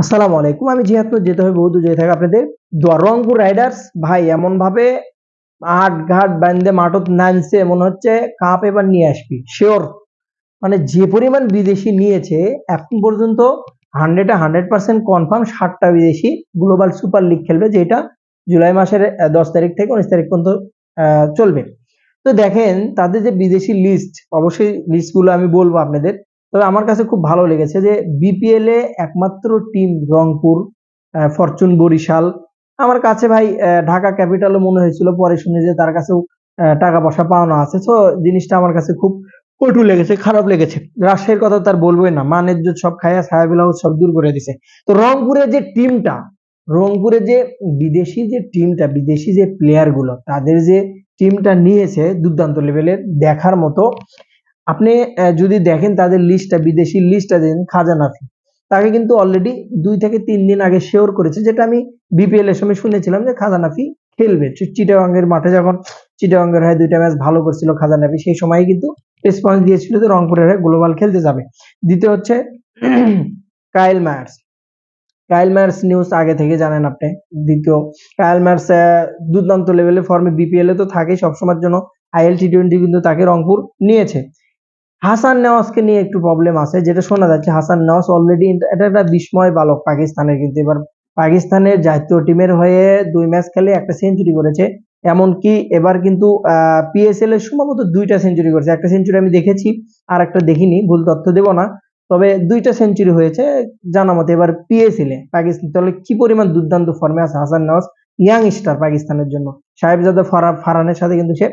আসসালামু আলাইকুম। আমি জিহাদপুর যেতে হবে বহুদূর যেতে থাকে আপনাদের। রংপুর রাইডার্স, ভাই এমন ভাবে আট ঘাট বান্ধে মাঠত নামছে মনে হচ্ছে কাপ এবার নিয়ে আসবি। শিওর মানে যে পরিমাণ বিদেশি নিয়েছে, এখন পর্যন্ত হান্ড্রেডে হান্ড্রেড পার্সেন্ট কনফার্ম ষাটটা বিদেশি গ্লোবাল সুপার লিগ খেলবে, যেটা জুলাই মাসের দশ তারিখ থেকে উনিশ তারিখ পর্যন্ত চলবে। তো দেখেন, তাদের যে বিদেশি লিস্ট অবশ্যই লিস্টগুলো আমি বলব আপনাদের। তবে আমার কাছে খুব ভালো লেগেছে যে বিপিএল এ একমাত্র টিম রংপুর ফরচুন বরিশাল। আমার কাছে ভাই ঢাকা ক্যাপিটালও মনে হয়েছিল, পরে শুনে যে তার কাছেও টাকা পয়সা পাওনা আছে। তো জিনিসটা আমার কাছে খুব কটু লেগেছে, খারাপ লেগেছে। রাজশাহীর কথা তার বলবোই না, মানের যে সব খায়া সাহেবুল সব দূর করে দিছে। তো রংপুরের যে টিমটা রংপুরের যে বিদেশি যে টিমটা বিদেশি যে প্লেয়ারগুলো, তাদের যে টিমটা নিয়েছে দুর্দান্ত লেভেলের দেখার মতো আপনি যদি দেখেন তাদের লিস্টটা বিদেশি লিস্টটা দেখেন খাজানাফি তাকে কিন্তু অলরেডি দুই থেকে তিন দিন আগে শেয়ার করেছে, যেটা আমি বিপিএল এর সময় শুনেছিলাম যে খাজানাফি খেলবে। চি- চিটাগাঙ্গের মাঠে যখন, চিটাগাঙ্গের হয়ে দুইটা ম্যাচ ভালো করছিল খাজানাফি সেই সময় কিন্তু রেসপন্স দিয়েছিল যে রংপুরের হয়ে গ্লোবাল খেলতে যাবে। দ্বিতীয় হচ্ছে Kyle Myers Kyle Myers news আগে থেকে জানেন আপনি, দ্বিতীয় কাইল মায়ার্স দুর্দান্ত লেভেলে ফর্মে বিপিএল এ তো থাকেই, সবসময়ের জন্য আইএল টি টোয়েন্টি কিন্তু তাকে রংপুর নিয়েছে। হাসান নেওয়াজকে নিয়ে একটু প্রবলেম আছে, যেটা শোনা যাচ্ছে হাসান নেওয়াজ অলরেডি এটা একটা বিস্ময় বালক পাকিস্তানের, কিন্তু এবার পাকিস্তানের জাতীয় টিমের হয়ে দুই ম্যাচ খেলে একটা সেঞ্চুরি করেছে। এমনকি এবার কিন্তু পিএসএল এর সম্ভবত দুইটা সেঞ্চুরি করেছে। একটা সেঞ্চুরি আমি দেখেছি, আর একটা দেখিনি, ভুল তথ্য দেব না। তবে দুইটা সেঞ্চুরি হয়েছে, জানা মতে এবার পিএসএল এ। পাকিস্তান, তাহলে কি পরিমাণ দুর্দান্ত ফর্মে আছে হাসান নওয়াজ ইয়াং স্টার পাকিস্তানের জন্য। সাহেবজাদা ফারা ফারহানের সাথে কিন্তু সে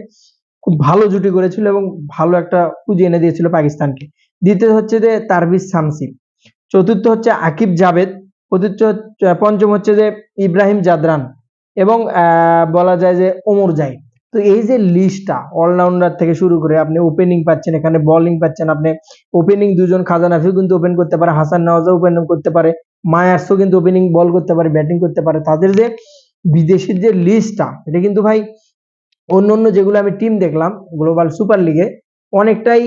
খুব ভালো জুটি করেছিল এবং ভালো একটা পুঁজি এনে দিয়েছিল পাকিস্তানকে। দ্বিতীয় হচ্ছে যে তারবিজ শামসি। চতুর্থ হচ্ছে আকিব জাভেদ। চতুর্থ পঞ্চম হচ্ছে যে ইব্রাহিম জাদরান এবং বলা যায় যে ওমর জাই তো এই যে লিস্টটা অলরাউন্ডার থেকে শুরু করে আপনি ওপেনিং পাচ্ছেন, এখানে বোলিং পাচ্ছেন, আপনি ওপেনিং দুজন খাজানাফিও কিন্তু ওপেন করতে পারে, হাসান নওয়াজও ওপেন করতে পারে, মায়ার্সও কিন্তু ওপেনিং বল করতে পারে ব্যাটিং করতে পারে। তাদের যে বিদেশির যে লিস্টটা, এটা কিন্তু ভাই অন্য অন্য যেগুলো আমি টিম দেখলাম গ্লোবাল সুপার লিগে অনেকটাই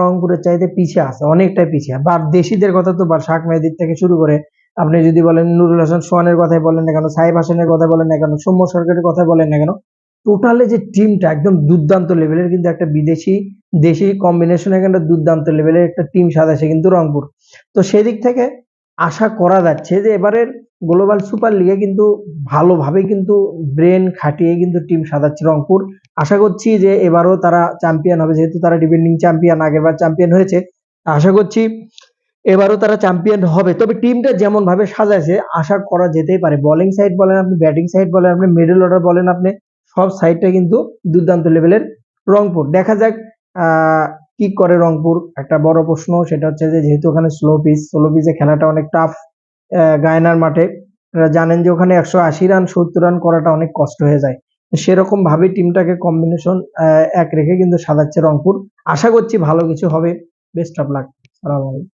রংপুরের চাইতে পিছিয়ে আছে, অনেকটাই পিছিয়ে। বা দেশিদের কথা তো বা শাক মেহেদির থেকে শুরু করে, আপনি যদি বলেন নুরুল হাসান সোহানের কথাই বলেন না কেন সাহেব হাসানের কথা বলেন না কেন সৌম্য সরকারের কথা বলেন না কেন টোটালে যে টিমটা একদম দুর্দান্ত লেভেলের কিন্তু একটা বিদেশি, দেশি কম্বিনেশন এখানে দুর্দান্ত লেভেলের একটা টিম সাজাছে কিন্তু রংপুর। তো সেদিক থেকে আশা করা যাচ্ছে যে এবারের গ্লোবাল সুপার লিগে কিন্তু ভালোভাবে কিন্তু ব্রেন খাটিয়ে কিন্তু টিম সাজাচ্ছে রংপুর। আশা করছি যে এবারও তারা চ্যাম্পিয়ন হবে, যেহেতু তারা ডিফেন্ডিং চ্যাম্পিয়ন আগেরবার চ্যাম্পিয়ন হয়েছে। আশা করছি এবারও তারা চ্যাম্পিয়ন হবে। তবে টিমটা যেমন ভাবে সাজাইছে, আশা করা যেতেই পারে। বোলিং সাইড বলেন আপনি ব্যাটিং সাইড বলেন আপনি মিডল অর্ডার বলেন আপনি, সব সাইডটা কিন্তু দুর্দান্ত লেভেলের রংপুর। দেখা যাক কি করে রংপুর। একটা বড় প্রশ্ন, সেটা হচ্ছে যে যেহেতু ওখানে স্লো পিচ স্লো পিচে খেলাটা অনেক টাফ গায়নার মাঠে। জানেন যে ওখানে একশো আশি রান, সত্তর রান করাটা অনেক কষ্ট হয়ে যায়। সেরকম ভাবে টিমটাকে কম্বিনেশন এক রেখে কিন্তু সাজাচ্ছে রংপুর। আশা করছি ভালো কিছু হবে। বেস্ট অফ লাক সালাম আলাইকুম।